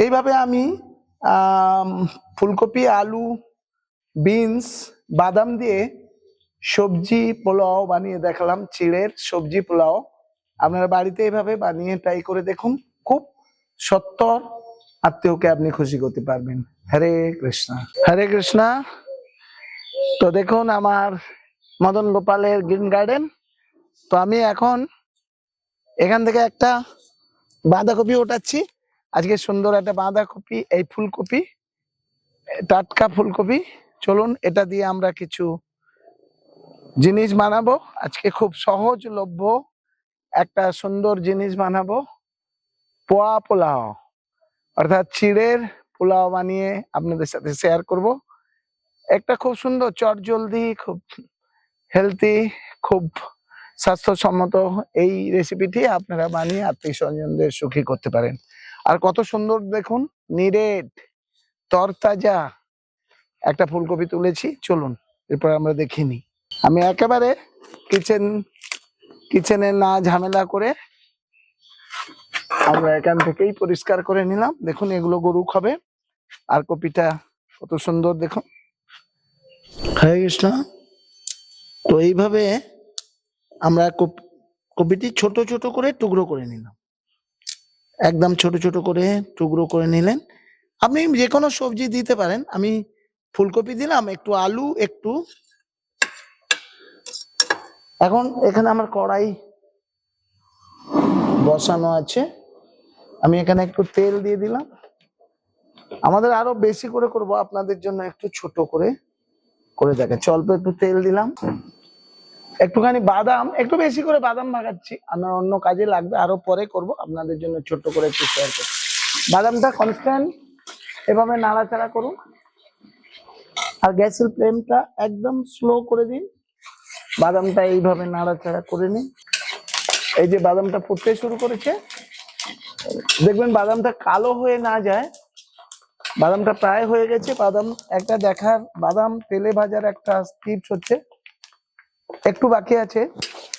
এইভাবে আমি ফুলকপি, আলু, বিনস, বাদাম দিয়ে সবজি পোলাও বানিয়ে দেখালাম, চিড়ের সবজি পোলাও। আপনারা বাড়িতে এভাবে বানিয়ে ট্রাই করে দেখুন, খুব সত্তর আত্মীয়কে আপনি খুশি করতে পারবেন। হরে কৃষ্ণ। হরে কৃষ্ণ। তো দেখুন আমার মদন গোপালের গ্রিন গার্ডেন তো আমি এখন এখান থেকে একটা বাঁধাকপি ওঠাচ্ছি আজকে সুন্দর একটা বাঁধাকপি, এই ফুলকপি, টাটকা ফুলকপি। চলুন, এটা দিয়ে আমরা কিছু জিনিস বানাবো। আজকে খুব সহজলভ্য একটা সুন্দর জিনিস বানাবো। পোয়া পোলাও, অর্থাৎ চিড়ের পোলাও বানিয়ে আপনাদের সাথে শেয়ার করব। একটা খুব সুন্দর চট জলদি খুব হেলদি খুব স্বাস্থ্যসম্মত এই রেসিপিটি আপনারা বানিয়ে আত্মীয় স্বজনদের সুখী করতে পারেন। আর কত সুন্দর দেখুন নিরেট তরতাজা একটা ফুলকপি তুলেছি। চলুন, এরপর আমরা দেখিনি আমি একেবারে কিচেন, কিচেনে না ঝামেলা করে আমরা এখান থেকেই পরিষ্কার করে নিলাম। দেখুন, এগুলো গরু খাবে। আর কপিটা কত সুন্দর, দেখুন। হয়ে গেছিল তো এইভাবে আমরা কপ- কপিটি ছোট ছোট করে টুকরো করে নিলাম। একদম ছোট ছোট করে টুকরো করে নিলেন। আপনি যে কোনো সবজি দিতে পারেন। আমি ফুলকপি দিলাম, একটু আলু, একটু। এখন এখানে আমার কড়াই বসানো আছে। আমি এখানে একটু তেল দিয়ে দিলাম। আমাদের আরও বেশি করে করব, আপনাদের জন্য একটু ছোট করে করে দেখাচ্ছি অল্প একটু তেল দিলাম। একটুখানি বাদাম, একটু বেশি করে বাদাম ভাগাচ্ছি আমার অন্য কাজে লাগবে, আরও পরে করব। আপনাদের জন্য ছোট করে একটু শেয়ার করব বাদামটা কনস্ট্যান্ট এভাবে নাড়াচাড়া করুন। আর গ্যাসের ফ্লেমটা একদম স্লো করে দিন। বাদামটা এইভাবে নাড়াচাড়া করে নিন। এই যে বাদামটা ফুটতে শুরু করেছে, দেখবেন বাদামটা কালো হয়ে না যায়। বাদামটা প্রায় হয়ে গেছে। বাদাম একটা দেখার, বাদাম তেলে ভাজার একটা টিপস হচ্ছে। একটু বাকি আছে,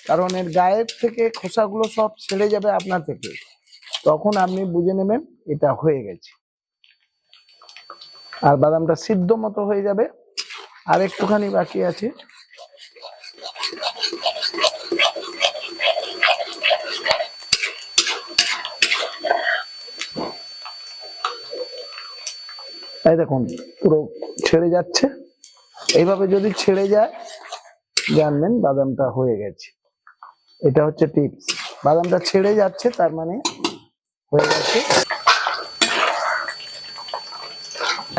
কারণ এর গায়ের থেকে খোসাগুলো সব ছেড়ে যাবে আপনার থেকে। তখন আপনি বুঝে নেবেন এটা হয়ে গেছে। আর বাদামটা সিদ্ধ মতো হয়ে যাবে। আর একটুখানি বাকি আছে। দেখুন, পুরো ছেড়ে যাচ্ছে। এইভাবে যদি ছেড়ে যায় জানবেন বাদামটা হয়ে গেছে। এটা হচ্ছে টিপস বাদামটা ছেড়ে যাচ্ছে, তার মানে হয়ে গেছে।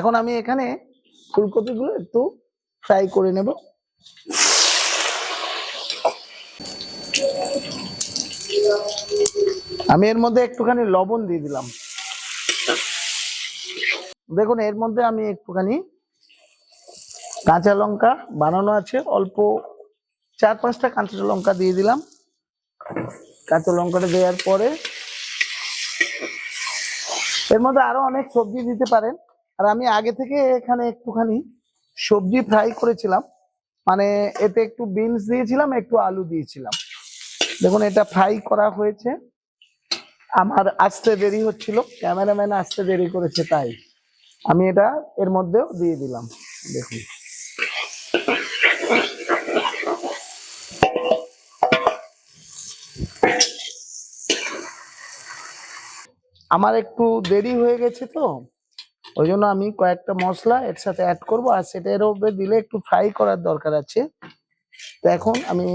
এখন আমি এখানে ফুলকপিগুলো একটু ফ্রাই করে নেব। আমি এর মধ্যে একটুখানি লবণ দিয়ে দিলাম। দেখুন, এর মধ্যে আমি একটুখানি কাঁচা লঙ্কা বানানো আছে, অল্প চার পাঁচটা কাঁচা লঙ্কা দিয়ে দিলাম। কাঁচা লঙ্কাটা দেওয়ার পরে এর মধ্যে আরও অনেক সবজি দিতে পারেন। আর আমি আগে থেকে এখানে একটুখানি সবজি ফ্রাই করেছিলাম। মানে এতে একটু বিনস দিয়েছিলাম, একটু আলু দিয়েছিলাম। দেখুন, এটা ফ্রাই করা হয়েছে। আমার আসতে দেরি হচ্ছিল, ক্যামেরাম্যান আসতে দেরি করেছে, তাই আমি এটা এর মধ্যেও দিয়ে দিলাম। দেখুন। আমার একটু দেরি হয়ে গেছে তো, ওই জন্য আমি কয়েকটা মশলা এর সাথে অ্যাড করব, আর সেটা এর উপরে দিলে একটু ফ্রাই করার দরকার আছে। তো এখন আমি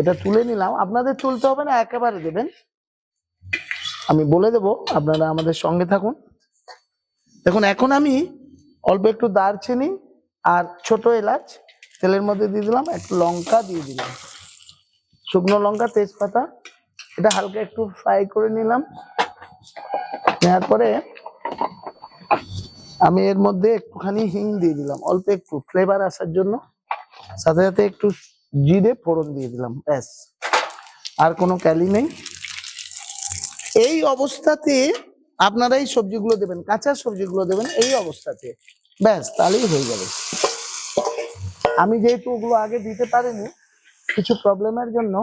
এটা তুলে নিলাম। আপনাদের তুলতে হবে না, একেবারে দেবেন। আমি বলে দেব, আপনারা আমাদের সঙ্গে থাকুন। দেখুন, এখন আমি অল্প একটু দারচিনি আর ছোট এলাচ, তেলের মধ্যে দিয়ে দিলাম, একটু লঙ্কা দিয়ে দিলাম। শুকনো লঙ্কা, তেজপাতা, এটা হালকা একটু ফ্রাই করে নিলাম। নেওয়ার পরে আমি এর মধ্যে একটুখানি হিং দিয়ে দিলাম, অল্প একটু ফ্লেভার আসার জন্য। সাথে সাথে একটু জিরে ফোড়ন দিয়ে দিলাম, ব্যাস। আর কোনো ক্যালি নেই। এই অবস্থাতে আপনারা এই সবজিগুলো দেবেন, কাঁচা সবজিগুলো দেবেন এই অবস্থাতে। ব্যাস, তাহলেই হয়ে যাবে। আমি যেহেতু ওগুলো আগে দিতে পারিনি, কিছু প্রবলেমের জন্য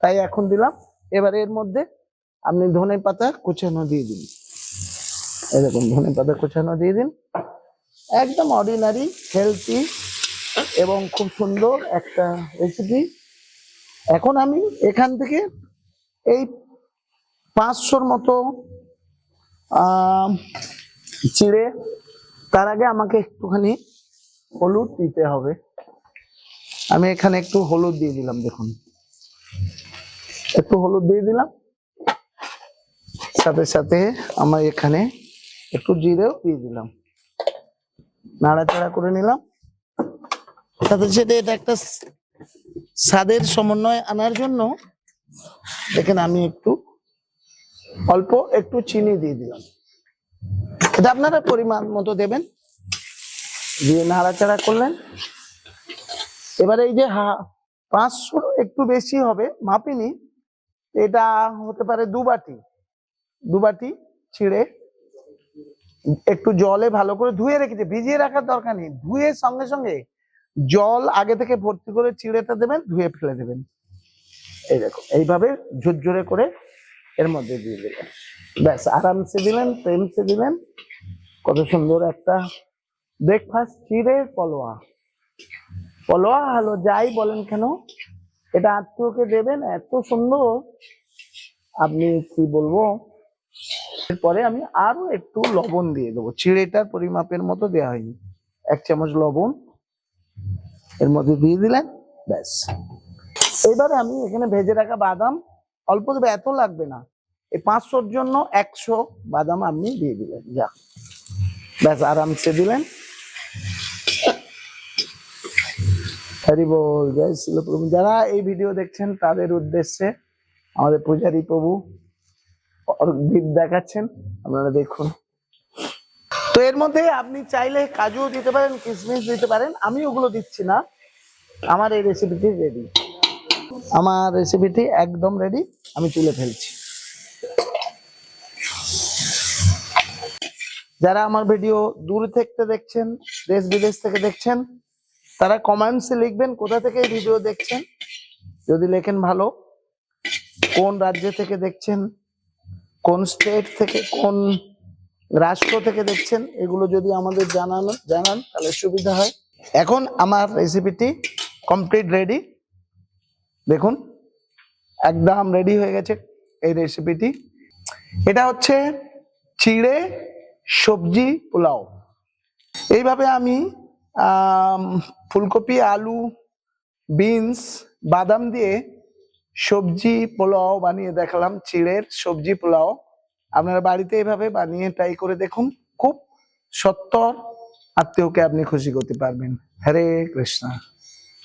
তাই এখন দিলাম। এবার এর মধ্যে আপনি ধনে পাতা কুচানো দিয়ে দিন। এরকম ধনে পাতা কোচানো দিয়ে দিন। একদম অর্ডিনারি হেলদি এবং খুব সুন্দর একটা রেসিপি এখন আমি এখান থেকে এই পাঁচশোর মতো চিড়ে, তার আগে আমাকে একটুখানি হলুদ দিতে হবে। আমি এখানে একটু হলুদ দিয়ে দিলাম, দেখুন। একটু হলুদ দিয়ে দিলাম। সাথে সাথে আমার এখানে একটু জিরেও দিয়ে দিলাম। নাড়াচাড়া করে নিলাম। সাথে সাথে এটা একটা স্বাদের সমন্বয় আনার জন্য দেখেন আমি একটু অল্প একটু চিনি দিয়ে দিলাম। এটা আপনারা পরিমাণ মতো দেবেন। দিয়ে নাড়াচাড়া করলেন। এবারে এই যে হা পাঁচশো একটু বেশি হবে, মাপিনি। এটা হতে পারে দু বাটি। দু বাটি ছিঁড়ে একটু জলে ভালো করে ধুয়ে রেখেছে, ভিজিয়ে রাখার দরকার নেই, ধুয়ে সঙ্গে সঙ্গে জল আগে থেকে ভর্তি করে চিড়েটা দেবেন, ধুয়ে ফেলে দেবেন। এই দেখো, এইভাবে ঝুরঝুরে করে এর মধ্যে দিয়ে দিলেন। ব্যাস, আরামসে দিলেন, প্রেমসে দিলেন। কত সুন্দর একটা ব্রেকফাস্ট চিড়ের পলোয়া। পলোয়া হলো যাই বলেন কেন, এটা আত্মীয়কে দেবেন, এত সুন্দর। আপনি কি বলব এরপরে আমি আরও একটু লবণ দিয়ে দেবো। চিড়েটার পরিমাপের মতো দেওয়া হয়নি। এক চামচ লবণ এর মধ্যে দিয়ে দিলেন, ব্যাস। এবারে আমি এখানে ভেজে রাখা বাদাম, অল্প দেবে, এত লাগবে না। এই পাঁচশোর জন্য একশো বাদাম আপনি দিয়ে দিলেন, যা। ব্যাস, আরামসে দিলেন। যারা এই ভিডিও দেখছেন, তাদের উদ্দেশ্যে আমাদের পূজারী প্রভু দ্বীপ দেখাচ্ছেন। আপনারা দেখুন। তো এর মধ্যে আপনি চাইলে কাজুও দিতে পারেন, কিশমিশ দিতে পারেন। আমি ওগুলো দিচ্ছি না। আমার এই রেসিপিটি রেডি আমার রেসিপিটি একদম রেডি আমি তুলে ফেলছি। যারা আমার ভিডিও দূর থেকে দেখছেন দেশ বিদেশ থেকে দেখছেন, তারা কমেন্টসে লিখবেন কোথা থেকে ভিডিও দেখছেন। যদি লেখেন ভালো, কোন রাজ্য থেকে দেখছেন কোন স্টেট থেকে কোন রাষ্ট্র থেকে দেখছেন, এগুলো যদি আমাদের জানানো, জানান, তাহলে সুবিধা হয়। এখন আমার রেসিপিটি কমপ্লিট রেডি দেখুন, একদম রেডি হয়ে গেছে এই রেসিপিটি এটা হচ্ছে চিড়ে সবজি পোলাও। এইভাবে আমি ফুলকপি, আলু বিনস বাদাম দিয়ে সবজি পোলাও বানিয়ে দেখালাম, চিড়ের সবজি পোলাও। আপনারা বাড়িতে এভাবে বানিয়ে ট্রাই করে দেখুন, খুব সত্তর আত্মীয়কে আপনি খুশি করতে পারবেন। হরে কৃষ্ণা।